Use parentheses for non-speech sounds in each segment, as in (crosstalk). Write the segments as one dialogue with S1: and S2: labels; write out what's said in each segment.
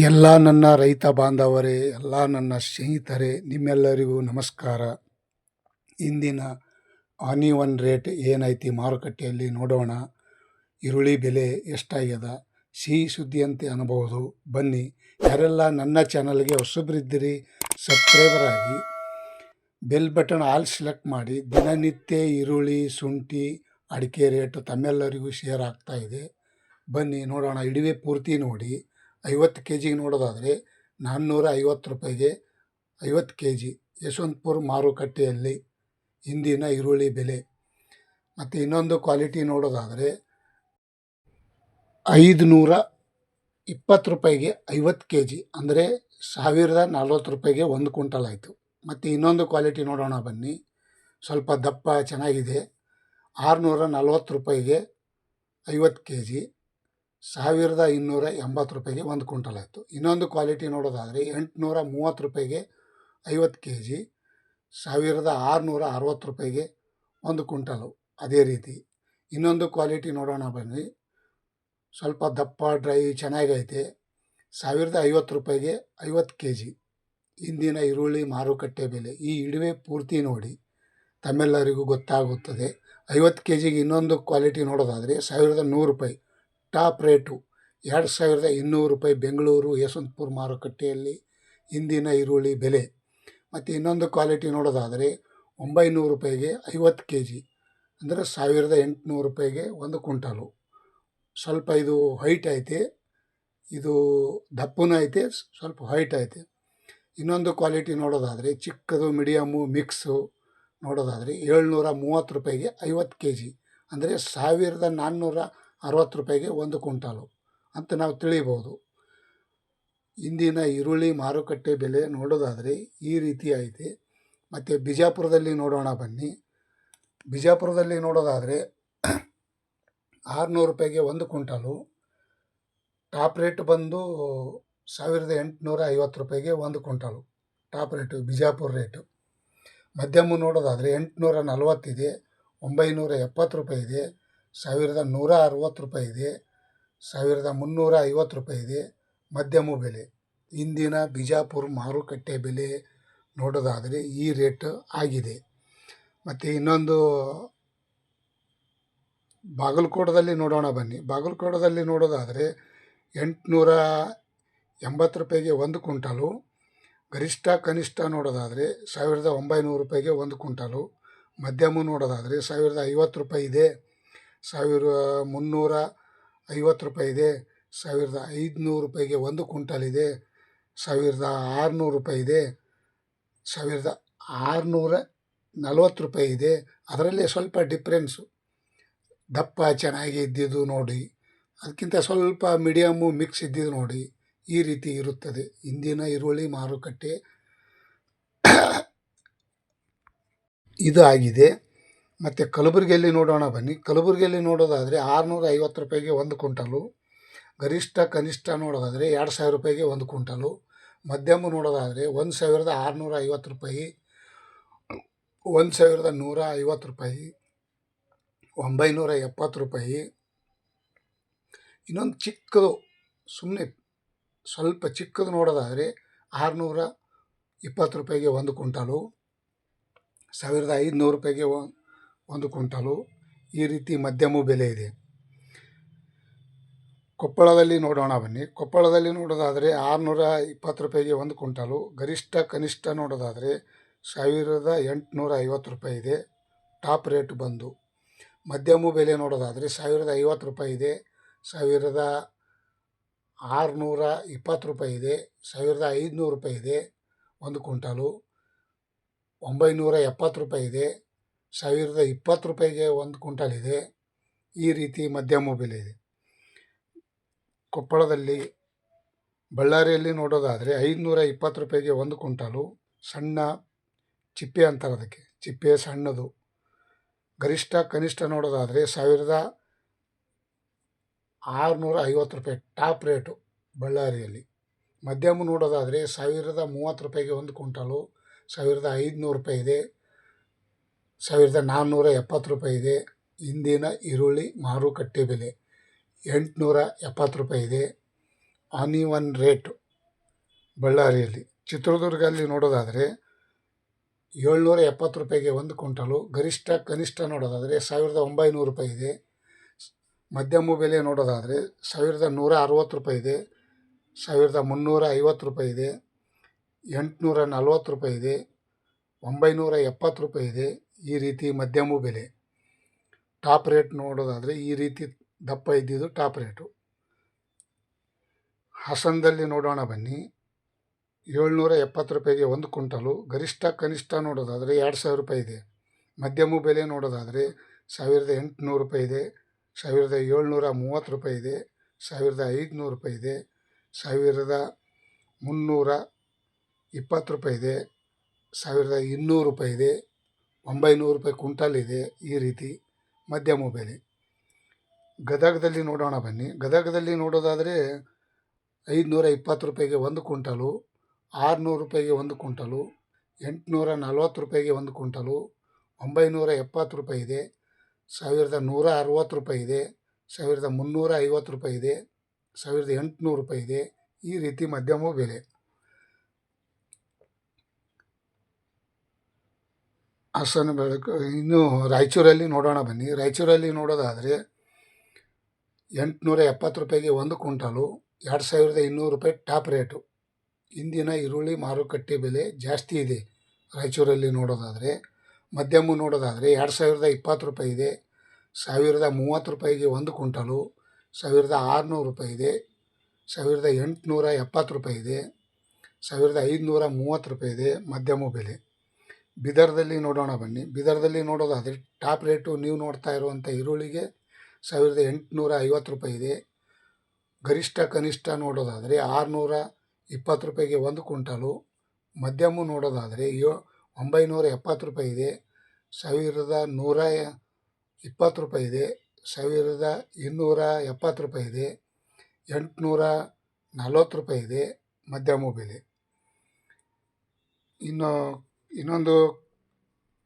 S1: ಎಲ್ಲ ನನ್ನ ರೈತ ಬಾಂಧವರೇ, ಎಲ್ಲ ನನ್ನ ಸ್ನೇಹಿತರೇ, ನಿಮ್ಮೆಲ್ಲರಿಗೂ ನಮಸ್ಕಾರ. ಇಂದಿನ ಆನಿ ಒನ್ ರೇಟ್ ಏನೈತಿ ಮಾರುಕಟ್ಟೆಯಲ್ಲಿ ನೋಡೋಣ. ಈರುಳ್ಳಿ ಬೆಲೆ ಎಷ್ಟಾಗ್ಯದ? ಸಿಹಿ ಸುದ್ದಿ ಅಂತ ಅನ್ಬೋದು. ಬನ್ನಿ, ಯಾರೆಲ್ಲ ನನ್ನ ಚಾನಲ್ಗೆ ಹೊಸಬ್ರಿದ್ದೀರಿ, ಸಬ್ಸ್ಕ್ರೈಬರ್ ಆಗಿ ಬೆಲ್ ಬಟನ್ ಆಲ್ ಸೆಲೆಕ್ಟ್ ಮಾಡಿ. ದಿನನಿತ್ಯ ಈರುಳ್ಳಿ, ಶುಂಠಿ, ಅಡಿಕೆ ರೇಟ್ ತಮ್ಮೆಲ್ಲರಿಗೂ ಶೇರ್ ಆಗ್ತಾ ಇದೆ. ಬನ್ನಿ, ನೋಡೋಣ. ಇಡುವೆ ಪೂರ್ತಿ ನೋಡಿ. ಐವತ್ತು ಕೆ ಜಿಗೆ ನೋಡೋದಾದರೆ ನಾನ್ನೂರ ಐವತ್ತು ರೂಪಾಯಿಗೆ ಐವತ್ತು ಕೆ ಜಿ ಯಶವಂತಪುರ ಮಾರುಕಟ್ಟೆಯಲ್ಲಿ ಇಂದಿನ ಈರುಳ್ಳಿ ಬೆಲೆ. ಮತ್ತು ಇನ್ನೊಂದು ಕ್ವಾಲಿಟಿ ನೋಡೋದಾದರೆ ಐದು ನೂರ ಇಪ್ಪತ್ತು ರೂಪಾಯಿಗೆ ಐವತ್ತು ಕೆ ಜಿ ಅಂದರೆ ಸಾವಿರದ ನಲ್ವತ್ತು ರೂಪಾಯಿಗೆ ಒಂದು ಕ್ವಿಂಟಲ್ ಆಯಿತು. ಮತ್ತು ಇನ್ನೊಂದು ಕ್ವಾಲಿಟಿ ನೋಡೋಣ ಬನ್ನಿ. ಸ್ವಲ್ಪ ದಪ್ಪ ಚೆನ್ನಾಗಿದೆ. ಆರುನೂರ ನಲ್ವತ್ತು ರೂಪಾಯಿಗೆ ಐವತ್ತು ಕೆ ಜಿ ಸಾವಿರದ ಇನ್ನೂರ ಎಂಬತ್ತು ರೂಪಾಯಿಗೆ ಒಂದು ಕ್ವಿಂಟಲ್ ಆಯಿತು. ಇನ್ನೊಂದು ಕ್ವಾಲಿಟಿ ನೋಡೋದಾದರೆ ಎಂಟುನೂರ ಮೂವತ್ತು ರೂಪಾಯಿಗೆ ಐವತ್ತು ಕೆ ಜಿ ಸಾವಿರದ ಆರುನೂರ ಅರವತ್ತು ರೂಪಾಯಿಗೆ ಒಂದು ಕ್ವಿಂಟಲು ಅದೇ ರೀತಿ. ಇನ್ನೊಂದು ಕ್ವಾಲಿಟಿ ನೋಡೋಣ ಬನ್ನಿ. ಸ್ವಲ್ಪ ದಪ್ಪ, ಡ್ರೈ, ಚೆನ್ನಾಗೈತೆ. ಸಾವಿರದ ಐವತ್ತು ರೂಪಾಯಿಗೆ ಐವತ್ತು ಕೆ ಜಿ ಇಂದಿನ ಈರುಳ್ಳಿ ಮಾರುಕಟ್ಟೆ ಬೆಲೆ. ಈ ಇಡುವೆ ಪೂರ್ತಿ ನೋಡಿ ತಮ್ಮೆಲ್ಲರಿಗೂ ಗೊತ್ತಾಗುತ್ತದೆ. ಐವತ್ತು ಕೆ ಜಿಗೆ ಇನ್ನೊಂದು ಕ್ವಾಲಿಟಿ ನೋಡೋದಾದರೆ ಸಾವಿರದ ನೂರು ರೂಪಾಯಿ. ಟಾಪ್ ರೇಟು ಎರಡು ಸಾವಿರದ ಇನ್ನೂರು ರೂಪಾಯಿ ಬೆಂಗಳೂರು ಯಶವಂತಪುರ ಮಾರುಕಟ್ಟೆಯಲ್ಲಿ ಇಂದಿನ ಈರುಳ್ಳಿ ಬೆಲೆ. ಮತ್ತು ಇನ್ನೊಂದು ಕ್ವಾಲಿಟಿ ನೋಡೋದಾದರೆ ಒಂಬೈನೂರು ರೂಪಾಯಿಗೆ ಐವತ್ತು ಕೆ ಜಿ ಅಂದರೆ ಸಾವಿರದ ಎಂಟುನೂರು ರೂಪಾಯಿಗೆ ಒಂದು ಕ್ವಿಂಟಾಲು. ಸ್ವಲ್ಪ ಇದು ಹೈಟ್ ಐತೆ, ಇದು ದಪ್ಪನೂ ಐತೆ, ಸ್ವಲ್ಪ ಹೈಟ್ ಐತೆ. ಇನ್ನೊಂದು ಕ್ವಾಲಿಟಿ ನೋಡೋದಾದರೆ ಚಿಕ್ಕದು ಮೀಡಿಯಮ್ಮು ಮಿಕ್ಸು ನೋಡೋದಾದರೆ ಏಳ್ನೂರ ಮೂವತ್ತು ರೂಪಾಯಿಗೆ ಐವತ್ತು ಕೆ ಜಿ ಅಂದರೆ ಸಾವಿರದ ನಾನ್ನೂರ ಅರವತ್ತು ರೂಪಾಯಿಗೆ ಒಂದು ಕ್ವಿಂಟಾಲು ಅಂತ ನಾವು ತಿಳಿಬೋದು. ಇಂದಿನ ಈರುಳ್ಳಿ ಮಾರುಕಟ್ಟೆ ಬೆಲೆ ನೋಡೋದಾದರೆ ಈ ರೀತಿ ಐತೆ ಮತ್ತು ಬಿಜಾಪುರದಲ್ಲಿ ನೋಡೋಣ ಬನ್ನಿ. ಬಿಜಾಪುರದಲ್ಲಿ ನೋಡೋದಾದರೆ ಆರುನೂರು ರೂಪಾಯಿಗೆ ಒಂದು ಕ್ವಿಂಟಾಲು, ಟಾಪ್ ರೇಟ್ ಬಂದು ಸಾವಿರದ ಎಂಟುನೂರ ಐವತ್ತು ರೂಪಾಯಿಗೆ ಒಂದು quintal, top rate, Bijapur rate. ಮಧ್ಯಮ ನೋಡೋದಾದರೆ ಎಂಟುನೂರ ನಲವತ್ತಿದೆ ಒಂಬೈನೂರ ಎಪ್ಪತ್ತು ರೂಪಾಯಿ ಇದೆ ಸಾವಿರದ ನೂರ ಅರವತ್ತು ರೂಪಾಯಿ ಇದೆ, ಸಾವಿರದ ಮುನ್ನೂರ ಐವತ್ತು ರೂಪಾಯಿ ಇದೆ. ಮಧ್ಯಮ ಬೆಲೆ. ಇಂದಿನ ಬಿಜಾಪುರ ಮಾರುಕಟ್ಟೆ ಬೆಲೆ ನೋಡೋದಾದರೆ ಈ ರೇಟ್ ಆಗಿದೆ. ಮತ್ತು ಇನ್ನೊಂದು ಬಾಗಲಕೋಟದಲ್ಲಿ ನೋಡೋಣ ಬನ್ನಿ. ಬಾಗಲಕೋಟದಲ್ಲಿ ನೋಡೋದಾದರೆ ಎಂಟುನೂರ ಎಂಬತ್ತು ರೂಪಾಯಿಗೆ ಒಂದು ಕ್ವಿಂಟಲು, ಗರಿಷ್ಠ ಕನಿಷ್ಠ ನೋಡೋದಾದರೆ ಸಾವಿರದ ಒಂಬೈನೂರು ರೂಪಾಯಿಗೆ ಒಂದು ಕ್ವಿಂಟಲು, ಮಧ್ಯಮ ನೋಡೋದಾದರೆ ಸಾವಿರದ ಐವತ್ತು ರೂಪಾಯಿ ಇದೆ. ಸಾವಿರ ಮುನ್ನೂರ ಐವತ್ತು ರೂಪಾಯಿ ಇದೆ, ಸಾವಿರದ ಐದುನೂರು ರೂಪಾಯಿಗೆ ಒಂದು ಕ್ವಿಂಟಲ್ ಇದೆ, ಸಾವಿರದ ಆರುನೂರು ರೂಪಾಯಿ ಇದೆ, ಸಾವಿರದ ಆರುನೂರ ನಲವತ್ತು ರೂಪಾಯಿ ಇದೆ. ಅದರಲ್ಲಿ ಸ್ವಲ್ಪ ಡಿಫ್ರೆನ್ಸು ದಪ್ಪ ಚೆನ್ನಾಗಿ ಇದ್ದಿದ್ದು ನೋಡಿ, ಅದಕ್ಕಿಂತ ಸ್ವಲ್ಪ ಮೀಡಿಯಮ್ಮು ಮಿಕ್ಸ್ ಇದ್ದಿದ್ದು ನೋಡಿ, ಈ ರೀತಿ ಇರುತ್ತದೆ. ಇಂದಿನ ಈರುಳ್ಳಿ ಮಾರುಕಟ್ಟೆ (coughs) ಇದು ಆಗಿದೆ ಮತ್ತು ಕಲಬುರಗಿಯಲ್ಲಿ ನೋಡೋಣ ಬನ್ನಿ. ಕಲಬುರಗಿಯಲ್ಲಿ ನೋಡೋದಾದರೆ ಆರುನೂರ ಐವತ್ತು ರೂಪಾಯಿಗೆ ಒಂದು ಕ್ವಿಂಟಲು, ಗರಿಷ್ಠ ಕನಿಷ್ಠ ನೋಡೋದಾದರೆ ಎರಡು ಸಾವಿರ ರೂಪಾಯಿಗೆ ಒಂದು ಕ್ವಿಂಟಲು, ಮಧ್ಯಮ ನೋಡೋದಾದರೆ ಒಂದು ಸಾವಿರದ ಆರುನೂರ ಐವತ್ತು ರೂಪಾಯಿ, ಒಂದು ಸಾವಿರದ ನೂರ ಐವತ್ತು ರೂಪಾಯಿ, ಒಂಬೈನೂರ ಎಪ್ಪತ್ತು ರೂಪಾಯಿ. ಇನ್ನೊಂದು ಚಿಕ್ಕದು ಸುಮ್ಮನೆ ಸ್ವಲ್ಪ ಚಿಕ್ಕದು ನೋಡೋದಾದರೆ ಆರುನೂರ ಇಪ್ಪತ್ತು ರೂಪಾಯಿಗೆ ಒಂದು ಕ್ವಿಂಟಲು, ಸಾವಿರದ ಐದುನೂರು ರೂಪಾಯಿಗೆ ಒಂದು ಕ್ವಿಂಟಲು ಈ ರೀತಿ ಮಧ್ಯಮ ಬೆಲೆ ಇದೆ. ಕೊಪ್ಪಳದಲ್ಲಿ ನೋಡೋಣ ಬನ್ನಿ. ಕೊಪ್ಪಳದಲ್ಲಿ ನೋಡೋದಾದರೆ ಆರುನೂರ ಇಪ್ಪತ್ತು ರೂಪಾಯಿಗೆ ಒಂದು ಕ್ವಿಂಟಲು. ಗರಿಷ್ಠ ಕನಿಷ್ಠ ನೋಡೋದಾದರೆ ಸಾವಿರದ ಎಂಟುನೂರ ಐವತ್ತು ರೂಪಾಯಿ ಇದೆ. ಟಾಪ್ ರೇಟ್ ಬಂದು ಮಧ್ಯಮ ಬೆಲೆ ನೋಡೋದಾದರೆ ಸಾವಿರದ ಐವತ್ತು ರೂಪಾಯಿ ಇದೆ. ಸಾವಿರದ ಆರುನೂರ ಇಪ್ಪತ್ತು ರೂಪಾಯಿ ಇದೆ. ಸಾವಿರದ ಐದುನೂರು ರೂಪಾಯಿ ಇದೆ. ಒಂದು ಕ್ವಿಂಟಲು. ಒಂಬೈನೂರ ಎಪ್ಪತ್ತು ರೂಪಾಯಿ ಇದೆ. ಸಾವಿರದ ಇಪ್ಪತ್ತು ರೂಪಾಯಿಗೆ ಒಂದು ಕ್ವಿಂಟಲ್ ಇದೆ. ಈ ರೀತಿ ಮಧ್ಯಮ ಬೆಲೆ ಇದೆ. ಕೊಪ್ಪಳದಲ್ಲಿ ಬಳ್ಳಾರಿಯಲ್ಲಿ ನೋಡೋದಾದರೆ ಐದುನೂರ ಇಪ್ಪತ್ತು ರೂಪಾಯಿಗೆ ಒಂದು ಕ್ವಿಂಟಾಲು, ಸಣ್ಣ ಚಿಪ್ಪೆ ಅಂತಾರೆ ಅದಕ್ಕೆ. ಚಿಪ್ಪೆ ಸಣ್ಣದು. ಗರಿಷ್ಠ, ಕನಿಷ್ಠ ನೋಡೋದಾದರೆ ಸಾವಿರದ ಆರುನೂರ ಐವತ್ತು ರೂಪಾಯಿ ಟಾಪ್ ರೇಟು ಬಳ್ಳಾರಿಯಲ್ಲಿ. ಮಧ್ಯಮ ನೋಡೋದಾದರೆ ಸಾವಿರದ ಮೂವತ್ತು ರೂಪಾಯಿಗೆ ಒಂದು ಕ್ವಿಂಟಾಲು, ಸಾವಿರದ ಐದುನೂರು ರೂಪಾಯಿ ಇದೆ. ಸಾವಿರದ ನಾನ್ನೂರ ಎಪ್ಪತ್ತು ರೂಪಾಯಿ ಇದೆ. ಇಂದಿನ ಈರುಳ್ಳಿ ಮಾರುಕಟ್ಟೆ ಬೆಲೆ ಎಂಟುನೂರ ಎಪ್ಪತ್ತು ರೂಪಾಯಿ ಇದೆ. ಆನಿವನ್ ರೇಟು ಬಳ್ಳಾರಿಯಲ್ಲಿ. ಚಿತ್ರದುರ್ಗದಲ್ಲಿ ನೋಡೋದಾದರೆ ಏಳ್ನೂರ ಎಪ್ಪತ್ತು ರೂಪಾಯಿಗೆ ಒಂದು ಕ್ವಿಂಟಲು. ಗರಿಷ್ಠ ಕನಿಷ್ಠ ನೋಡೋದಾದರೆ ಸಾವಿರದ ಒಂಬೈನೂರು ರೂಪಾಯಿ ಇದೆ. ಮಧ್ಯಮ ಬೆಲೆ ನೋಡೋದಾದರೆ ಸಾವಿರದ ನೂರ ಅರವತ್ತು ರೂಪಾಯಿ ಇದೆ. ಸಾವಿರದ ಮುನ್ನೂರ ಐವತ್ತು ರೂಪಾಯಿ ಇದೆ. ಎಂಟುನೂರ ನಲ್ವತ್ತು ರೂಪಾಯಿ ಇದೆ. ಒಂಬೈನೂರ ಎಪ್ಪತ್ತು ರೂಪಾಯಿ ಇದೆ. ಈ ರೀತಿ ಮಧ್ಯಮ ಬೆಲೆ. ಟಾಪ್ ರೇಟ್ ನೋಡೋದಾದರೆ ಈ ರೀತಿ ದಪ್ಪ ಇದ್ದಿದ್ದು ಟಾಪ್ ರೇಟು. ಹಾಸನದಲ್ಲಿ ನೋಡೋಣ ಬನ್ನಿ. ಏಳ್ನೂರ ಎಪ್ಪತ್ತು ರೂಪಾಯಿಗೆ ಒಂದು ಕುಂಟಲು ಗರಿಷ್ಠ ಕನಿಷ್ಠ ನೋಡೋದಾದರೆ ಎರಡು ಸಾವಿರ ರೂಪಾಯಿ ಇದೆ. ಮಧ್ಯಮ ಬೆಲೆ ನೋಡೋದಾದರೆ ಸಾವಿರದ ಎಂಟುನೂರು ರೂಪಾಯಿ ಇದೆ. ಸಾವಿರದ ಏಳ್ನೂರ ಮೂವತ್ತು ರೂಪಾಯಿ ಇದೆ. ಸಾವಿರದ ಐದುನೂರು ರೂಪಾಯಿ ಇದೆ. ಸಾವಿರದ ಮುನ್ನೂರ ಇಪ್ಪತ್ತು ರೂಪಾಯಿ ಇದೆ. ಸಾವಿರದ ಇನ್ನೂರು ರೂಪಾಯಿ ಇದೆ. ಒಂಬೈನೂರು ರೂಪಾಯಿ ಕುಂಟಲ್ ಇದೆ ಈ ರೀತಿ ಮಧ್ಯಮ ಬೆಲೆ. ಗದಗದಲ್ಲಿ ನೋಡೋಣ ಬನ್ನಿ. ಗದಗದಲ್ಲಿ ನೋಡೋದಾದರೆ ಐದುನೂರ ಇಪ್ಪತ್ತು ರೂಪಾಯಿಗೆ ಒಂದು ಕುಂಟಲು ಆರುನೂರು ರೂಪಾಯಿಗೆ ಒಂದು ಕುಂಟಲು ಎಂಟುನೂರ ನಲ್ವತ್ತು ರೂಪಾಯಿಗೆ ಒಂದು ಕುಂಟಲು ಒಂಬೈನೂರ ಎಪ್ಪತ್ತು ರೂಪಾಯಿ ಇದೆ, ಸಾವಿರದ ನೂರ ಅರವತ್ತು ರೂಪಾಯಿ ಇದೆ, ಸಾವಿರದ ಮುನ್ನೂರ ಐವತ್ತು ರೂಪಾಯಿ ಇದೆ, ಸಾವಿರದ ಎಂಟುನೂರು ರೂಪಾಯಿ ಇದೆ ಈ ರೀತಿ ಮಧ್ಯಮ ಬೆಲೆ. ಹಾಸನ ಬೆಳಕು, ಇನ್ನು ರಾಯಚೂರಲ್ಲಿ ನೋಡೋಣ ಬನ್ನಿ. ರಾಯಚೂರಲ್ಲಿ ನೋಡೋದಾದರೆ ಎಂಟುನೂರ ಎಪ್ಪತ್ತು ರೂಪಾಯಿಗೆ ಒಂದು ಕ್ವಿಂಟಲು, ಎರಡು ಸಾವಿರದ ಇನ್ನೂರು ರೂಪಾಯಿ ಟಾಪ್ ರೇಟು. ಇಂದಿನ ಈರುಳ್ಳಿ ಮಾರುಕಟ್ಟೆ ಬೆಲೆ ಜಾಸ್ತಿ ಇದೆ ರಾಯಚೂರಲ್ಲಿ ನೋಡೋದಾದರೆ. ಮಧ್ಯಮ ನೋಡೋದಾದರೆ ಎರಡು ಸಾವಿರದ ಇಪ್ಪತ್ತು ರೂಪಾಯಿ ಇದೆ, ಸಾವಿರದ ಮೂವತ್ತು ರೂಪಾಯಿಗೆ ಒಂದು ಕ್ವಿಂಟಲು, ಸಾವಿರದ ಆರುನೂರು ರೂಪಾಯಿ ಇದೆ, ಸಾವಿರದ ಎಂಟುನೂರ ಎಪ್ಪತ್ತು ರೂಪಾಯಿ ಇದೆ, ಸಾವಿರದ ಐದುನೂರ ಮೂವತ್ತು ರೂಪಾಯಿ ಇದೆ ಮಧ್ಯಮ ಬೆಲೆ. ಬೀದರ್ದಲ್ಲಿ ನೋಡೋಣ ಬನ್ನಿ. ಬೀದರ್ದಲ್ಲಿ ನೋಡೋದಾದರೆ ಟಾಪ್ ರೇಟು. ನೀವು ನೋಡ್ತಾ ಇರುವಂಥ ಈರುಳ್ಳಿಗೆ ಸಾವಿರದ ಎಂಟುನೂರ ಐವತ್ತು ರೂಪಾಯಿ ಇದೆ. ಗರಿಷ್ಠ ಕನಿಷ್ಠ ನೋಡೋದಾದರೆ ಆರುನೂರ ಇಪ್ಪತ್ತು ರೂಪಾಯಿಗೆ ಒಂದು ಕ್ವಿಂಟಲು. ಮಧ್ಯಮ ನೋಡೋದಾದರೆ ಯೋ ಒಂಬೈನೂರ ಎಪ್ಪತ್ತು ರೂಪಾಯಿ ಇದೆ. ಸಾವಿರದ ನೂರ ಇಪ್ಪತ್ತು ರೂಪಾಯಿ ಇದೆ. ಸಾವಿರದ ಇನ್ನೂರ ಎಪ್ಪತ್ತು ರೂಪಾಯಿ ಇದೆ. ಎಂಟುನೂರ ನಲ್ವತ್ತು ರೂಪಾಯಿ ಇದೆ ಮಧ್ಯಮ ಬೆಲೆ. ಇನ್ನು ಇನ್ನೊಂದು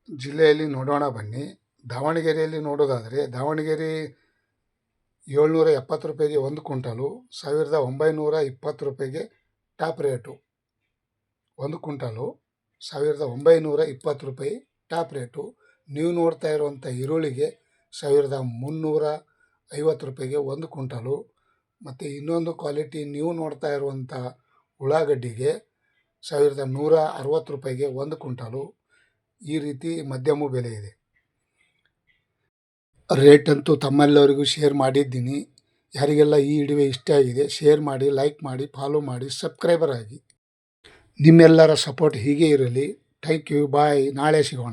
S1: ಜಿಲ್ಲೆಯಲ್ಲಿ ನೋಡೋಣ ಬನ್ನಿ. ದಾವಣಗೆರೆಯಲ್ಲಿ ನೋಡೋದಾದರೆ ದಾವಣಗೆರೆ ಏಳ್ನೂರ ಎಪ್ಪತ್ತು ರೂಪಾಯಿಗೆ ಒಂದು ಕ್ವಿಂಟಲು, ಸಾವಿರದ ಒಂಬೈನೂರ ಇಪ್ಪತ್ತು ರೂಪಾಯಿಗೆ ಟಾಪ್ ರೇಟು ಒಂದು ಕ್ವಿಂಟಲು, ಸಾವಿರದ ಒಂಬೈನೂರ ಇಪ್ಪತ್ತು ರೂಪಾಯಿ ಟಾಪ್ ರೇಟು. ನೀವು ನೋಡ್ತಾ ಇರುವಂಥ ಈರುಳ್ಳಿಗೆ ಸಾವಿರದ ಮುನ್ನೂರ ಐವತ್ತು ರೂಪಾಯಿಗೆ ಒಂದು ಕ್ವಿಂಟಲು. ಮತ್ತು ಇನ್ನೊಂದು ಕ್ವಾಲಿಟಿ ನೀವು ನೋಡ್ತಾ ಇರುವಂಥ ಉಳ್ಳಾಗಡ್ಡಿಗೆ ಸಾವಿರದ ನೂರ ಅರವತ್ತು ರೂಪಾಯಿಗೆ ಒಂದು ಕ್ವಿಂಟಲು ಈ ರೀತಿ ಮಧ್ಯಮ ಬೆಲೆ ಇದೆ. ರೇಟ್ ಅಂತೂ ತಮ್ಮೆಲ್ಲರಿಗೂ ಶೇರ್ ಮಾಡಿದ್ದೀನಿ. ಯಾರಿಗೆಲ್ಲ ಈ ವಿಡಿಯೋ ಇಷ್ಟ ಆಗಿದೆ ಶೇರ್ ಮಾಡಿ ಲೈಕ್ ಮಾಡಿ ಫಾಲೋ ಮಾಡಿ ಸಬ್ಸ್ಕ್ರೈಬರ್ ಆಗಿ ನಿಮ್ಮೆಲ್ಲರ ಸಪೋರ್ಟ್ ಹೀಗೆ ಇರಲಿ. ಥ್ಯಾಂಕ್ ಯು ಬಾಯ್ ನಾಳೆ ಸಿಗೋಣ.